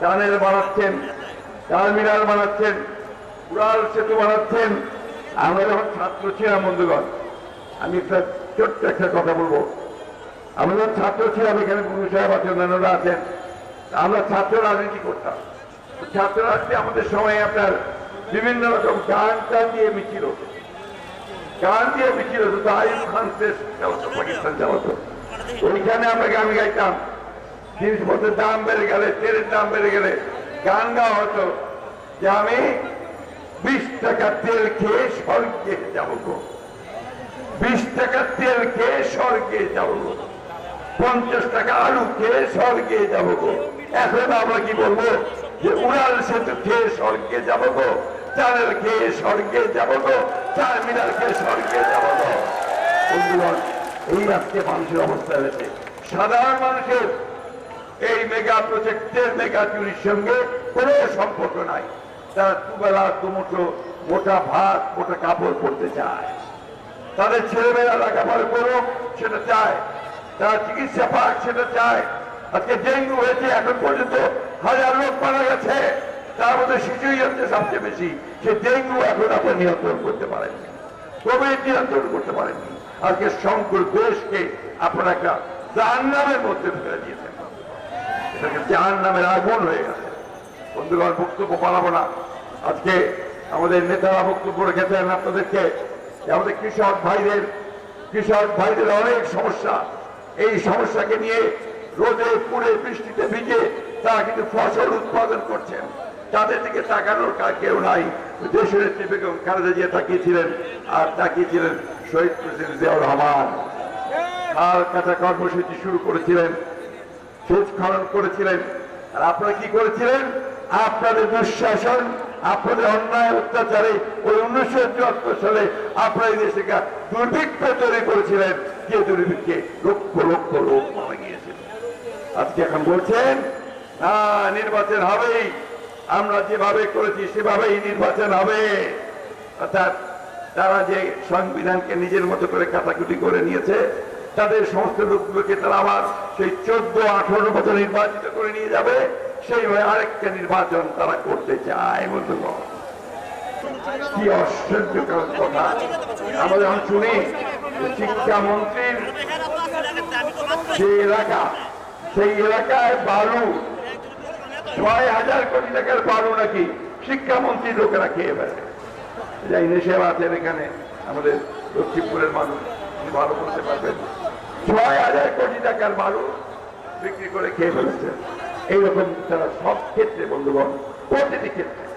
Tunnel বানাচ্ছেন terminal বানাচ্ছেন, উড়াল সেতু বানাচ্ছেন। আমরা যখন ছাত্র ছিলাম, বন্ধুগণ, আমি একটা ছোট্ট একটা কথা বলব। আমরা যখন ছাত্র ছিলাম, এখানে গুরু সাহেব আছেন, অন্যান্যরা আছেন আমরা ছাত্র রাজনীতি করতাম। ছাত্র রাজনীতি আমাদের সময় আপনার বিভিন্ন রকম গান টান দিয়ে মিছিল হতো। গান দিয়ে মিছিল হতো, তো আইব খান শেষ পাকিস্তান চালাতো। ওইখানে আমরা গান গাইতাম। জিনিসপত্রের দাম বেড়ে গেলে তেলের দাম বেড়ে গেলে গান গাওয়া হতো যে আমি বিশ টাকা তেল খেয়ে স্বর্গে যাব গো বিশ টাকা তেল খেয়ে স্বর্গে যাব গো পঞ্চাশ টাকা আলু খেয়ে স্বর্গে যাব গো এখন আমরা কি বলব যে উড়াল সেতু খেয়ে স্বর্গে যাব গো চালের খেয়ে স্বর্গে যাব গো চার মিনার খেয়ে স্বর্গে যাব গো এই আজকে মানুষের অবস্থা হয়েছে। সাধারণ মানুষের এই মেগা প্রজেক্টের মেগা চুরির সঙ্গে কোনো সম্পর্ক নাই। তারা দুবেলা, দুমুঠো মোটা ভাত, মোটা কাপড় পরতে চায়। তাদের ছেলেমেয়েরা লেখাপড়া করুক সেটা চায়। তারা চিকিৎসা পাক, সেটা চায়। আজকে ডেঙ্গু হয়েছে, এখন পর্যন্ত হাজার লোক মারা গেছে। তার মধ্যে শিশুই হচ্ছে সবচেয়ে বেশি। সে ডেঙ্গু এখন আপনার নিয়ন্ত্রণ করতে পারেননি। কোভিড নিয়ন্ত্রণ করতে পারেননি। আজকে শঙ্কর দেশকে আপনারা একটা জাহান্নামের মধ্যে ফেলে দিয়েছেন এটাকে জাহান্নামের আগুন হয়ে গেছে। বন্ধুগণ, বক্তব্য বাড়াবো না। আজকে আমাদের নেতারা বক্তব্য রেখেছেন আপনাদেরকে আমাদের কৃষক ভাইদের কৃষক ভাইদের অনেক সমস্যা। এই সমস্যাকে নিয়ে রোদে পুড়ে বৃষ্টিতে ভিজে তারা কিন্তু ফসল উৎপাদন করছেন। তাদের দিকে তাকানোর কেউ নাই। দেশের নেত্রী বেগম খালেদা জিয়া তাকিয়েছিলেন আর তাকিয়েছিলেন শহীদ প্রেসিডেন্ট জিয়াউর রহমান। খাল কাটা কর্মসূচি শুরু করেছিলেন? সেচ খনন করেছিলেন। আর আপনারা কি করেছিলেন? আপনাদের দুঃশাসন, আপনাদের অন্যায় অত্যাচারে ওই উনিশশো চুয়াত্তর সালে আপনারা এই দেশে দুর্ভিক্ষ তৈরি করেছিলেন। যে দুর্ভিক্ষে? লক্ষ লক্ষ লোক মারা গিয়েছিল আজকে এখন বলছেন, না, নির্বাচন হবেই। আমরা যেভাবে করেছি, সেভাবেই নির্বাচন হবে। অর্থাৎ তারা যে সংবিধানকে নিজের মতো করে কাটাকুটি করে নিয়েছে তাদের সমস্ত লোকগুলোকে তারা আবার সেই চোদ্দ, আঠারো বছর নির্বাচিত করে নিয়ে যাবে। সেইভাবে আরেকটা নির্বাচন তারা করতে চায়, বন্ধুগণ। কি অসহ্যকর কথা। আমরা যখন শুনি যে শিক্ষামন্ত্রীর যে এলাকা, সেই এলাকায় বালু, ছয় হাজার কোটি টাকার বালু নাকি শিক্ষামন্ত্রী লোকেরা খেয়ে ফেলে। যাই নেশে আছেন এখানে আমাদের লক্ষ্মীপুরের মানুষ। ভালো করতে পারবেন। ছয় হাজার কোটি টাকার মানুষ বিক্রি করে খেয়ে ফেলেছে এইরকম তারা সব ক্ষেত্রে, বন্ধুগণ, প্রতিটি ক্ষেত্রে।